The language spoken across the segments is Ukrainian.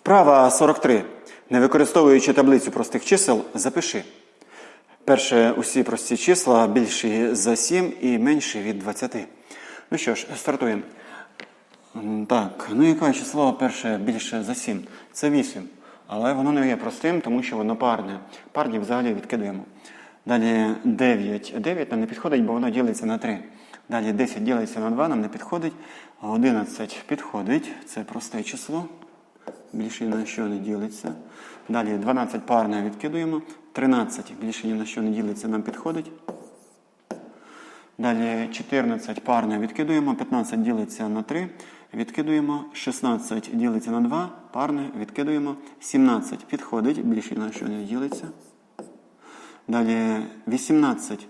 Вправа 43. Не використовуючи таблицю простих чисел, запиши. Перше, усі прості числа більші за 7 і менші від 20. Ну що ж, стартуємо. Так, ну яке число перше більше за 7? Це 8. Але воно не є простим, тому що воно парне. Парні взагалі відкидаємо. Далі 9. 9 нам не підходить, бо воно ділиться на 3. Далі 10 ділиться на 2, нам не підходить. 11 підходить. Це просте число. Більше ні на що не ділиться. Далі 12 парне відкидуємо. 13 більше ні на що не ділиться, нам підходить. Далі 14 парне відкидуємо, 15 ділиться на 3, відкидуємо, 16 ділиться на 2, парне відкидуємо, 17 підходить, більше на що не ділиться. Далі 18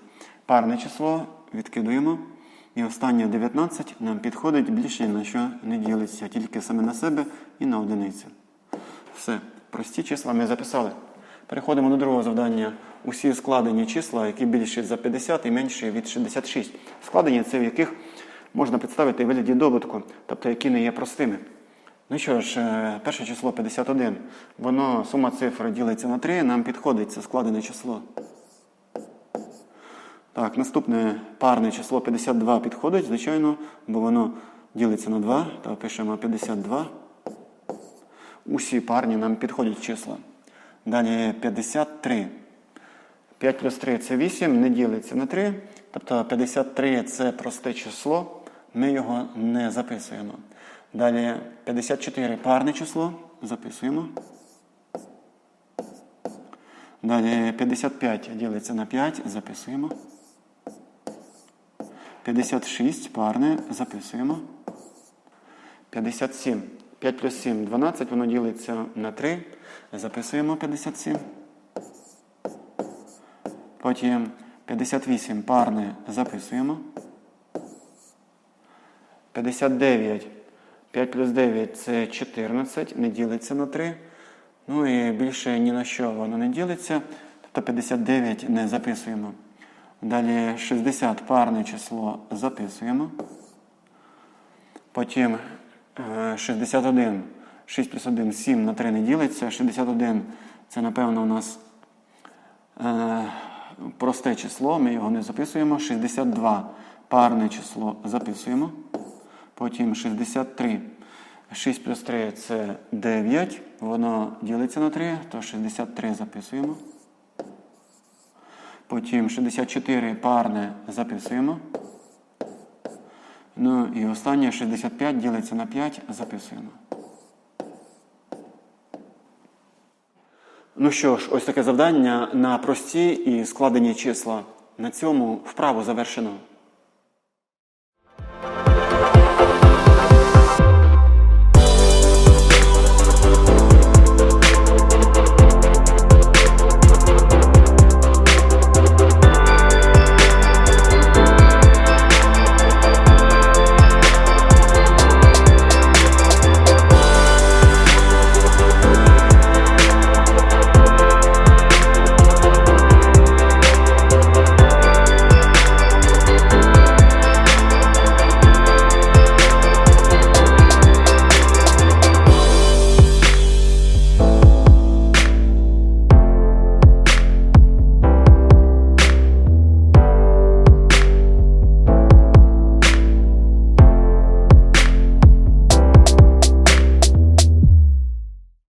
парне число відкидуємо. І останнє 19 нам підходить, більше на що не ділиться, тільки саме на себе і на одиницю. Все, прості числа ми записали. Переходимо до другого завдання. Усі складені числа, які більші за 50 і менші від 66. Складені це в яких можна представити в вигляді добутку, тобто які не є простими. Ну що ж, е, перше число 51. Воно сума цифр ділиться на 3, нам підходить це складене число. Так, наступне парне число 52 підходить, звичайно, бо воно ділиться на 2, то пишемо 52. Усі парні нам підходять числа. Далі 53. 5 плюс 3 це 8, не ділиться на 3. Тобто 53 це просте число, ми його не записуємо. Далі 54 парне число, записуємо. Далі 55 ділиться на 5, записуємо. 56 парне, записуємо. 57. 5 плюс 7 12, воно ділиться на 3. Записуємо 57. Потім 58 парне записуємо. 59. 5 плюс 9 це 14, не ділиться на 3. Ну і більше ні на що воно не ділиться. Тобто 59 не записуємо. Далі 60 парне число записуємо. Потім е, 61. 6 плюс 1, 7 на 3 не ділиться. 61 це, напевно, у нас е, просте число, ми його не записуємо. 62 парне число записуємо. Потім 63. 6 плюс 3 це 9. Воно ділиться на 3, то 63 записуємо. Потім 64 парне записуємо. Ну і останнє 65 ділиться на 5, записуємо. Ну що ж, ось таке завдання на прості і складені числа. На цьому вправу завершено.